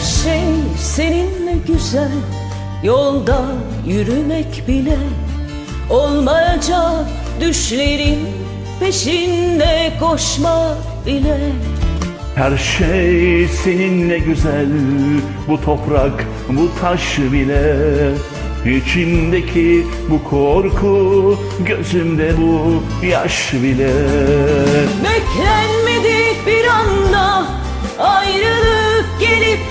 şey seninle güzel. Yolda yürümek bile Olmayacak. Düşlerin peşinde koşmak bile. Her şey seninle güzel. Bu toprak, bu taş bile. İçimdeki bu korku Gözümde bu yaş bile. Beklenmedik bir anda gelip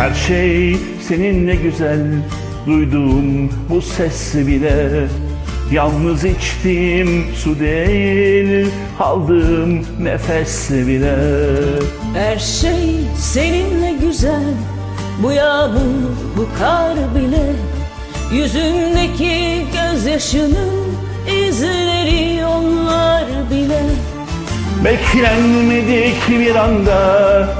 Her şey seninle güzel. Duyduğum bu ses bile Yalnız içtiğim su değil Aldığım nefes bile. Her şey seninle güzel Bu yağmur, bu kar bile. Yüzündeki gözyaşının izleri onlar bile. Beklenmedik bir anda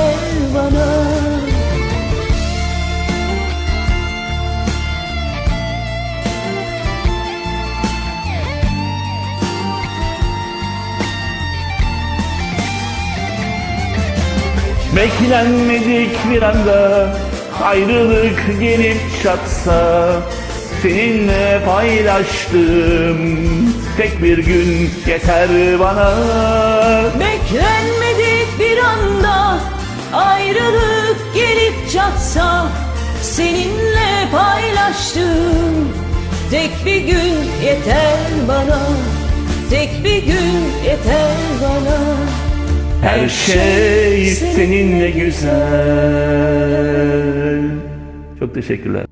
Beklenmedik bir anda ayrılık gelip çatsa Seninle paylaştım tek bir gün yeter bana. Beklenmedik bir anda ayrılık gelip çatsa Seninle paylaştığım tek bir gün yeter bana. Tek bir gün yeter bana Her şey seninle güzel. Çok teşekkürler